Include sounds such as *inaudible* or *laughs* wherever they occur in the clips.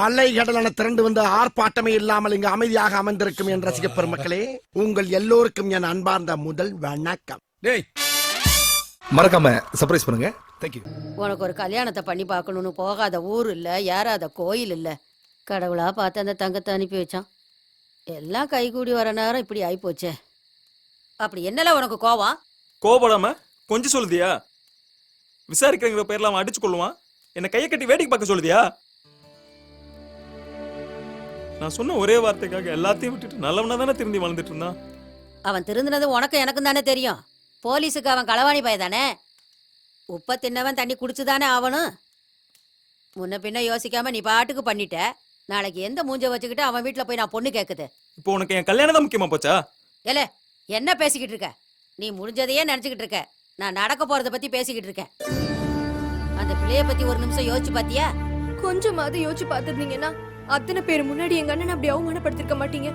அலை கடலான திரண்டு வந்து ஆர்ப்பாட்டமே இல்லாமல் இங்கு அமைதியாக அமர்ந்திருக்கும் என் ரசிக பெருமக்களே உங்கள் எல்லோருக்கும் என் அன்பார்ந்த முதல் வணக்கம். டேய். மறக்காம சர்ப்ரைஸ் பண்ணுங்க. தேங்க்யூ உனக்கு ஒரு கல்யாணத்தை பண்ணி பார்க்கணும்னு போகாத ஊர் இல்ல ஏறாத கோயில் இல்ல. கடவுளா பார்த்து அந்த தங்கத்தை அனுப்பி வச்சான். எல்லாம் கைகூடி வர நேரம் இப்படி ஆயிப்போச்சே. அப்படி என்னல உனக்கு கோவம்? கோபடாம கொஞ்சம் சொல்லுதியா? விசாரிக்கிறங்கிற பேர்ல அவன் அடிச்சு கொள்ளுவான் என்ன கையை கட்டி வேடிக்கை பார்க்க சொல்லுதியா? நான் சொன்ன ஒரே வார்த்தைக்காக எல்லாத்தையும் விட்டுட்டு நல்லவனா தானே திரும்பி வாழ்ந்துட்டு இருந்தான்? அவன் திருந்தினது உனக்கு எனக்கும் தானே தெரியும். போலீஸுக்கு அவன் களவாணி பய தானே? உப்ப தின்னவன் தண்ணி குடிச்சுதானே ஆவணும்? முன்ன பின்ன யோசிக்காம நீ பாட்டுக்கு பண்ணிட்ட. நாளைக்கு எந்த மூஞ்ச வச்சுக்கிட்டு அவன் வீட்ல போய் நான் பொண்ணு கேக்குது? இப்போ உனக்கு என் கல்யாணம் தான் முக்கியமா போச்சா? ஏலே என்ன பேசிக்கிட்டு இருக்க? நீ முடிஞ்சதையே நினைச்சுக்கிட்டு இருக்க. நான் நடக்க போறத பத்தி பேசிக்கிட்டு இருக்கேன். அந்த பிள்ளைய பத்தி ஒரு நிமிஷம் யோசிச்சு பாத்தியா? கொஞ்சமாவது யோசிச்சு பார்த்திருந்தீங்கன்னா அத்தனை பேர் முன்னாடி எங்க அண்ணன் அப்படி அவமானப்படுத்திருக்க மாட்டீங்க?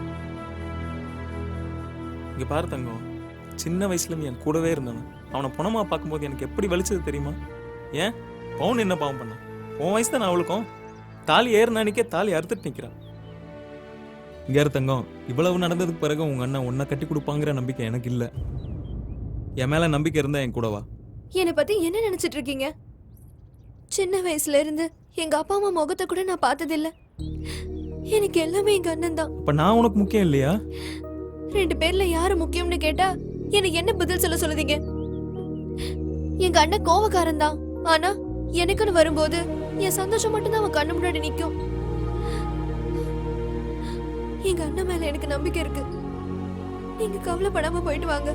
இங்க பாரு தங்கம். சின்ன வயசுல என் கூடவே இருந்தானு அவனை பணமா பார்க்கும்போது எனக்கு எப்படி வலிச்சது தெரியுமா? ஏன்? பவுன் என்ன பாவம் பண்ண உன் வயசு தான் அவளுக்கும்? தாலி ஏறின அன்னைக்கே தாலி அறுத்துட்டு நிக்கிறான். இங்க தங்கம். இவ்வளவு நடந்ததுக்கு பிறகு உங்க அண்ணன் உன்னை கட்டி கொடுப்பாங்கிற நம்பிக்கை எனக்கு இல்ல. என் மேல நம்பிக்கை இருந்தா என் கூடவா? என்னை பத்தி என்ன நினைச்சிட்டு இருக்கீங்க? சின்ன வயசுல இருந்து எங்க அப்பா அம்மா முகத்தை கூட நான் பார்த்ததில்ல. எனக்கு எல்லாமே எங்க அண்ணன் தான். அப்ப நான் உனக்கு முக்கியம் இல்லையா? ரெண்டு பேர்ல யாரு முக்கியம்னு கேட்டா எனக்கு என்ன பதில் சொல்ல சொல்லுதீங்க? எங்க அண்ணன் கோவக்காரன் தான். ஆனா எனக்குன்னு வரும்போது என் சந்தோஷம் மட்டும்தான் அவன் கண்ணு முன்னாடி நிக்கும். எங்க அண்ணன் மேல எனக்கு நம்பிக்கை இருக்கு. நீங்க கவலைப்படாம போயிட்டு வாங்க.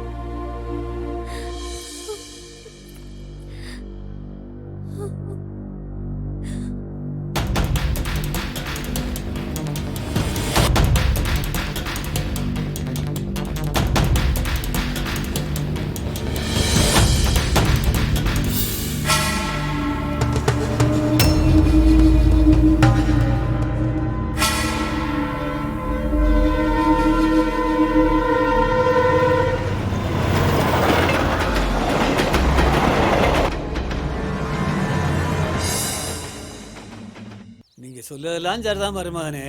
தான் சரிதான் மருமகனே.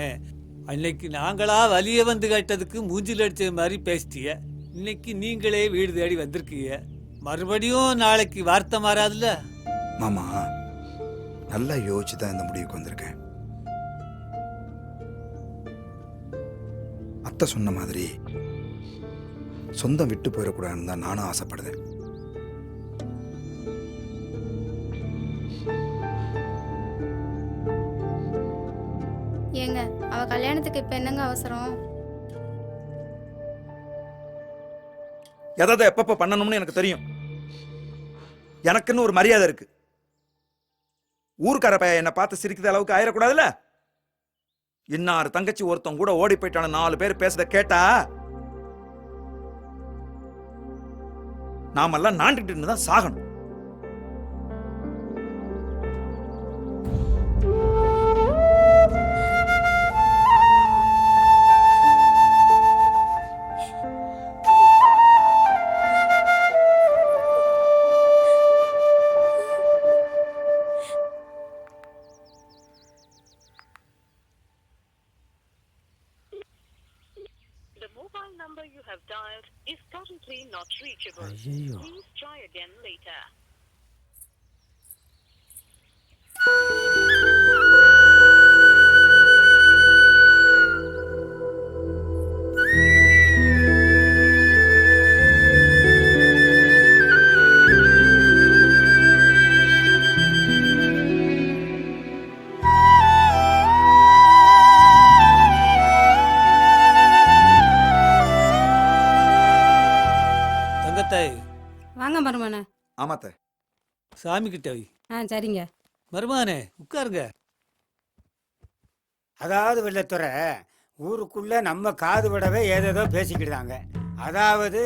அன்னைக்கு நாங்களா வலிய வந்து கேட்டதுக்கு மூஞ்சில் அடிச்ச மாதிரி பேசிட்டிய. இன்னைக்கு நீங்களே வீடு தேடி வந்திருக்கீங்க. மறுபடியும் நாளைக்கு வார்த்தை மாறாதுல்ல? மாமா நல்லா யோசிச்சு தான் இந்த முடிவுக்கு வந்திருக்கேன். அத்தை சொன்ன மாதிரி சொந்தம் விட்டு போயிடக்கூடாதுன்னு தான் நானும் ஆசைப்படுறேன். அவள் கல்யாணத்துக்கு இப்போ என்னங்க அவசரம்? எதை எப்பப்ப பண்ணணும்னு எனக்கு தெரியும். எனக்குன்னு ஒரு மரியாதை இருக்கு. ஊர்க்கார பைய என்னை பார்த்து சிரிக்கிற அளவுக்கு ஆயிடக்கூடாதுல்ல இன்னாறு தங்கச்சி ஒருத்தன் கூட ஓடி போயிட்டான நாலு பேர் பேசுறத கேட்டா நாமெல்லாம் நாண்டுகிட்டு தான் சாகணும். 哎呦！ஆமாத்த. சாமி கிட்ட வை. ஆ சரிங்க. மருமகனே உட்காருங்க. அதாவது வெள்ளத்துறை ஊருக்குள்ள நம்ம காது விடவே ஏதேதோ பேசிக்கிட்டாங்க அதாவது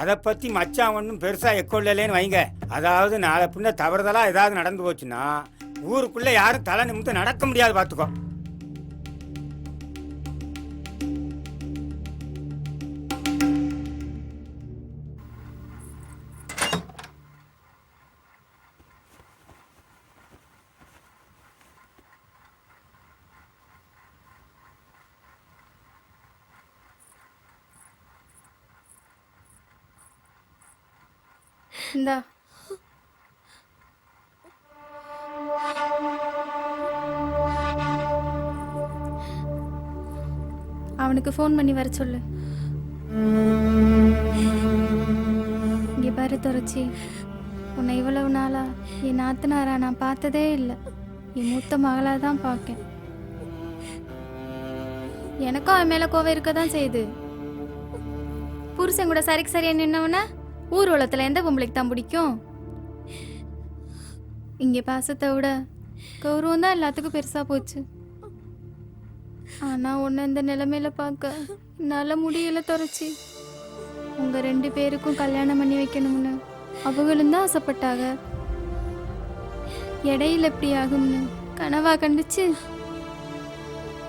அதை பத்தி மச்சான் ஒன்றும் பெருசா எக்கொள்ளலேன்னு வைங்க. அதாவது நாளை பின்ன தவறுதலா ஏதாவது நடந்து போச்சுன்னா ஊருக்குள்ள யாரும் தலை நிமிந்து நடக்க முடியாது பார்த்துக்கோ இந்தா. அவனுக்கு ஃபோன் பண்ணி வர சொல்லு. இங்கே பாரு துறச்சி உன்னை இவ்வளவு நாளா என் நாத்தனாரா நான் பார்த்ததே இல்லை. என் மூத்த மகளாக தான் பார்க்கேன். எனக்கும் அவன் மேலே கோவம் இருக்க தான் செய்யுது. புருஷன் கூட சரிக்கு சரியா நின்னவன ஊர்வலத்தில் எந்த பொம்பளைக்கு தான் பிடிக்கும்? இங்கே பாசத்தை விட கௌரவம் தான் எல்லாத்துக்கும் பெருசாக போச்சு. ஆனால் ஒன்று இந்த நிலைமையில பார்க்க என்னால் முடியல துறைச்சி உங்கள் ரெண்டு பேருக்கும் கல்யாணம் பண்ணி வைக்கணும்னு அவங்களும் தான் ஆசைப்பட்டாங்க. இடையில எப்படி ஆகும்னு கனவா கண்டுச்சு.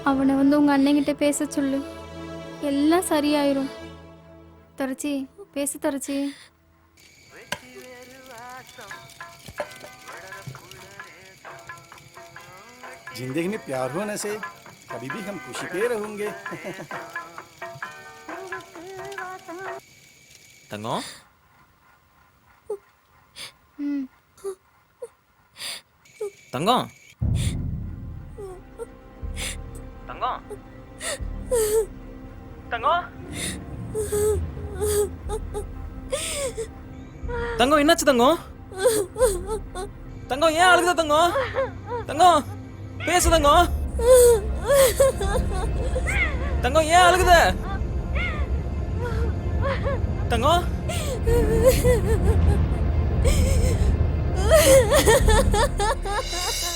அவனை வந்து உங்கள் அண்ணங்கிட்ட பேச சொல்லு. எல்லாம் சரியாயிரும். துறச்சி பேச துறச்சி जिंदगी में प्यार होने से कभी भी हम खुशी पे रहोगे தங்கம் ம் தங்கம் தங்கம் தங்கம் தங்கம் என்னாச்சு தங்கம் தங்கம் ஏன் அழுகுத தங்கம் தங்கம் பேசு தங்கம் தங்கம் ஏன் அழுகுத தங்கம் Ha *laughs* ha ha ha ha!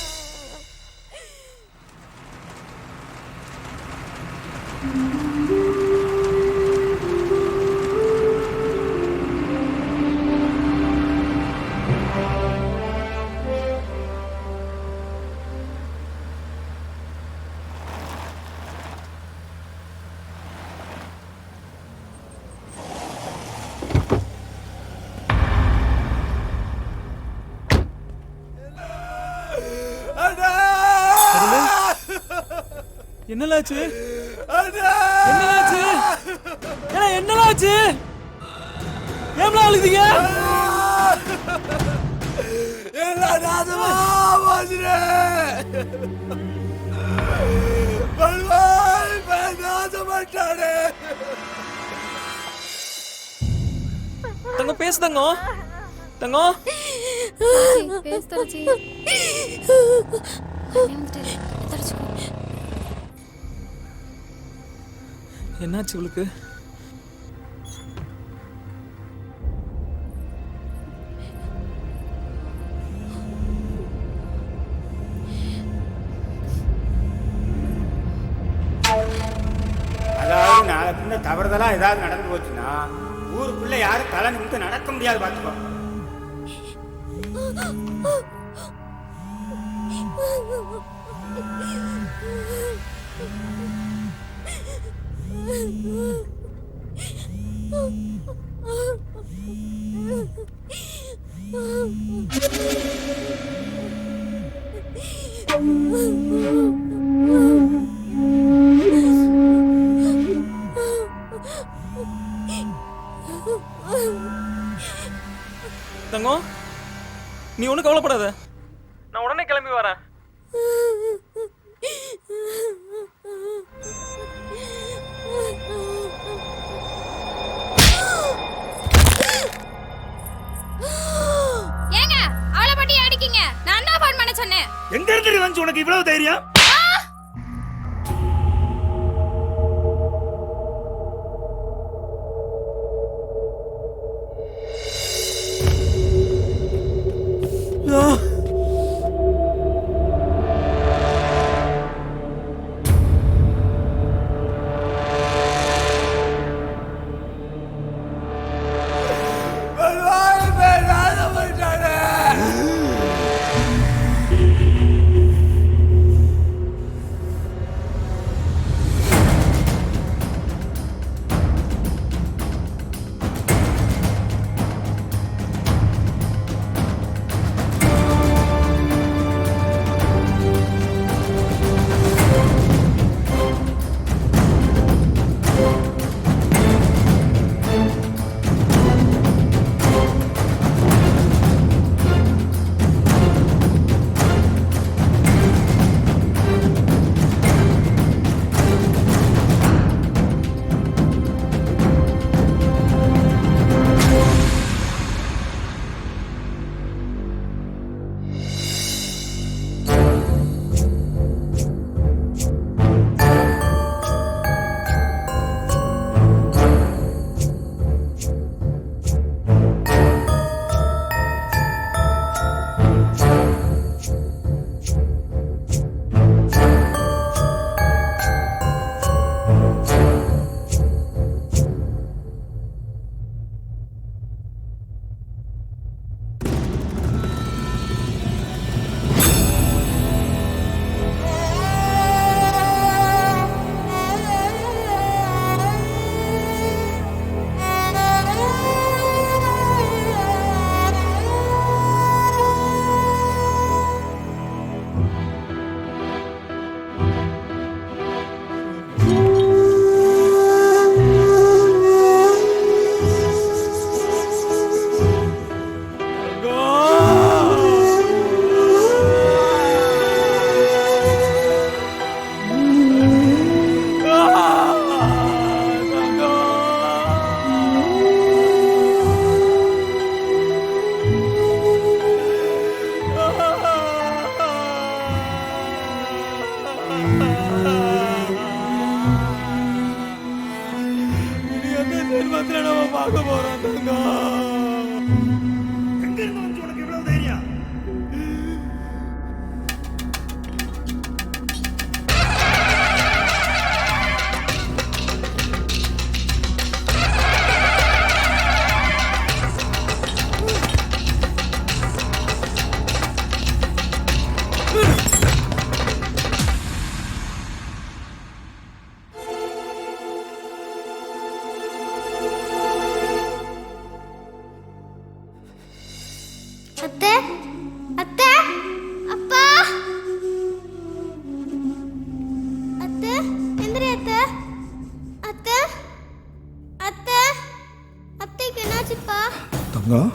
என்னலாச்சு? என்னலாச்சு? ஏன்னா என்னலாச்சு? ஏம்ல அழுதீங்க? தங்கம் பேசு தங்கம். தங்கம். துறச்சி, பேசு துறச்சி அண்ணே வந்துட்டாரு. துறச்சிக்கோ. என்னாச்சு இவளுக்கு அதாவது நான் தவறுதலாக தவறுதலா ஏதாவது நடந்து போச்சுன்னா ஊருக்குள்ள யாரும் தலை நிமித்து நடக்க முடியாது பார்த்துக்கோ. நீ ஒன்றும் கவலைப்படாத. நான் உடனே கிளம்பி வரேன். ஏங்க அவளை பட்டி அடிக்கீங்க? நான் தான் ஃபோன் பண்ண சொன்னேன். எங்க இருந்து வந்து உனக்கு இவ்வளவு தைரியம்? தங்கம்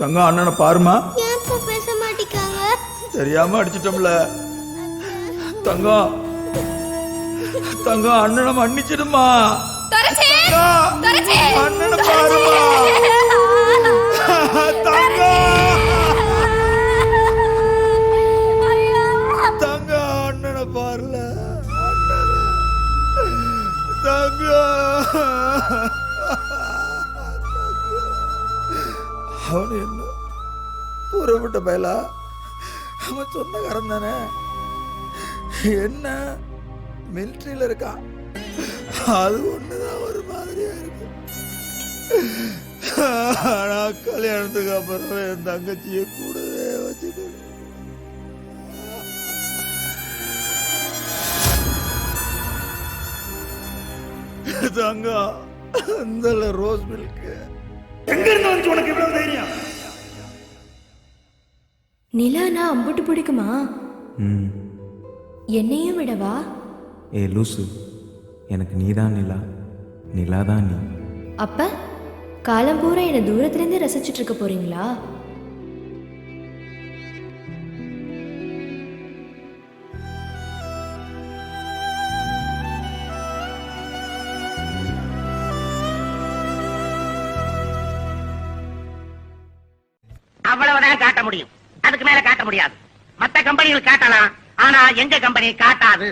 தங்கம் அண்ணனை பாருமா. பேச மாட்டேங்காங்க தெரியாம அடிச்சிட்டோம்ல. தங்கம் தங்கம் அண்ணனை மன்னிச்சிடுமா. அண்ணனை பாருமா. புறப்பட்ட பயலா. அவன் சொந்தக்காரன் தானே. என்ன? மிலிட்ரியில் இருக்கான். அது ஒன்று தான் ஒரு மாதிரியாக இருக்கு. ஆனா கல்யாணத்துக்கு அப்புறம் என் தங்கச்சியை கூடவே வச்சுக்கணும். தங்கா இந்த ரோஸ் மில்க் எங்க இருந்து வந்து உனக்கு இவ்வளவு தைரியம்? நிலானா அம்புட்டு பிடிக்குமா? ம். என்னையும் விடவா? ஏ லூசு. எனக்கு நீதான் நிலா. நிலா தான் நீ. அப்ப காலம் பூரா என்னை தூரத்துலேருந்தே ரசிச்சுட்டு இருக்க போறீங்களா? கம்பெனிகள் காட்டலாம். ஆனா எங்க கம்பெனி காட்டாது.